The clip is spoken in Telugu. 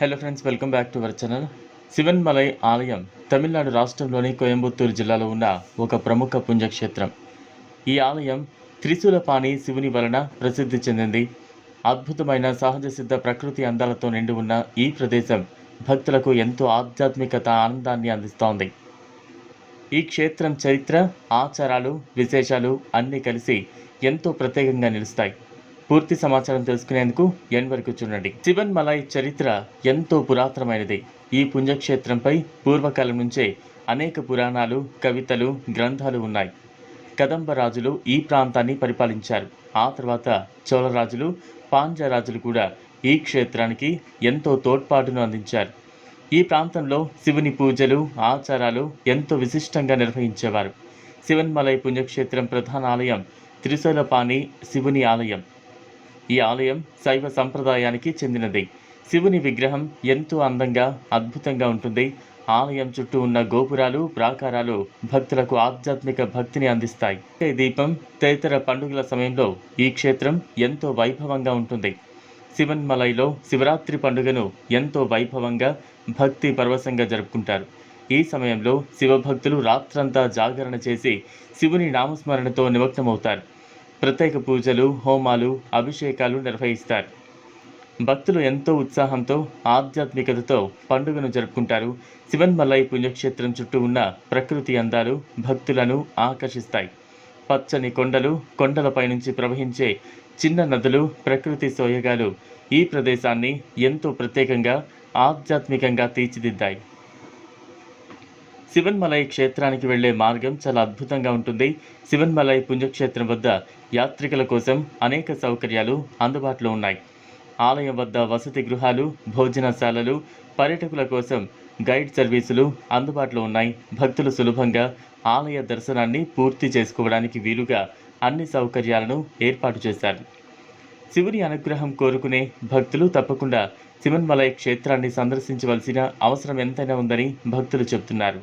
Hello friends welcome back to our channel Sivanmalai ఆలయం తమిళనాడు రాష్ట్రంలోని కోయంబత్తూరు జిల్లాలో ఉన్న ఒక ప్రముఖ పుణ్యక్షేత్రం. ఈ ఆలయం త్రిశూలపాణి శివుని వలన ప్రసిద్ధి చెందింది. అద్భుతమైన సహజ సిద్ధ ప్రకృతి అందాలతో నిండి ఉన్న ఈ ప్రదేశం భక్తులకు ఎంతో ఆధ్యాత్మికత ఆనందాన్ని అందిస్తోంది. ఈ క్షేత్రం చరిత్ర ఆచారాలు విశేషాలు అన్నీ కలిసి ఎంతో ప్రత్యేకంగా నిలుస్తాయి. పూర్తి సమాచారం తెలుసుకునేందుకు ఎన్ వరకు చూడండి. శివన్ మలాయ్ చరిత్ర ఎంతో పురాతనమైనది. ఈ పుణ్యక్షేత్రంపై పూర్వకాలం నుంచే అనేక పురాణాలు కవితలు గ్రంథాలు ఉన్నాయి. కదంబ రాజులు ఈ ప్రాంతాన్ని పరిపాలించారు. ఆ తర్వాత చోళరాజులు పాంజరాజులు కూడా ఈ క్షేత్రానికి ఎంతో తోడ్పాటును అందించారు. ఈ ప్రాంతంలో శివుని పూజలు ఆచారాలు ఎంతో విశిష్టంగా నిర్వహించేవారు. శివన్మలై పుణ్యక్షేత్రం ప్రధాన ఆలయం త్రిశూలపాణి శివుని ఆలయం. ఈ ఆలయం శైవ సంప్రదాయానికి చెందినది. శివుని విగ్రహం ఎంతో అందంగా అద్భుతంగా ఉంటుంది. ఆలయం చుట్టూ ఉన్న గోపురాలు ప్రాకారాలు భక్తులకు ఆధ్యాత్మిక భక్తిని అందిస్తాయి. దీపం తదితర పండుగల సమయంలో ఈ క్షేత్రం ఎంతో వైభవంగా ఉంటుంది. శివన్మలైలో శివరాత్రి పండుగను ఎంతో వైభవంగా భక్తి పరవశంగా జరుపుకుంటారు. ఈ సమయంలో శివభక్తులు రాత్రంతా జాగరణ చేసి శివుని నామస్మరణతో నిమగ్నమవుతారు. ప్రత్యేక పూజలు హోమాలు అభిషేకాలు నిర్వహిస్తారు. భక్తులు ఎంతో ఉత్సాహంతో ఆధ్యాత్మికతతో పండుగను జరుపుకుంటారు. శివన్మలై పుణ్యక్షేత్రం చుట్టూ ఉన్న ప్రకృతి అందాలు భక్తులను ఆకర్షిస్తాయి. పచ్చని కొండలు కొండలపై నుంచి ప్రవహించే చిన్న నదులు ప్రకృతి సోయగాలు ఈ ప్రదేశాన్ని ఎంతో ప్రత్యేకంగా ఆధ్యాత్మికంగా తీర్చిదిద్దాయి. శివన్మలై క్షేత్రానికి వెళ్ళే మార్గం చాలా అద్భుతంగా ఉంటుంది. శివన్మలై పుణ్యక్షేత్రం వద్ద యాత్రికుల కోసం అనేక సౌకర్యాలు అందుబాటులో ఉన్నాయి. ఆలయం వద్ద వసతి గృహాలు భోజనశాలలు పర్యాటకుల కోసం గైడ్ సర్వీసులు అందుబాటులో ఉన్నాయి. భక్తులు సులభంగా ఆలయ దర్శనాన్ని పూర్తి చేసుకోవడానికి వీలుగా అన్ని సౌకర్యాలను ఏర్పాటు చేశారు. శివుని అనుగ్రహం కోరుకునే భక్తులు తప్పకుండా శివన్మలై క్షేత్రాన్ని సందర్శించవలసిన అవసరం ఎంతైనా ఉందని భక్తులు చెబుతున్నారు.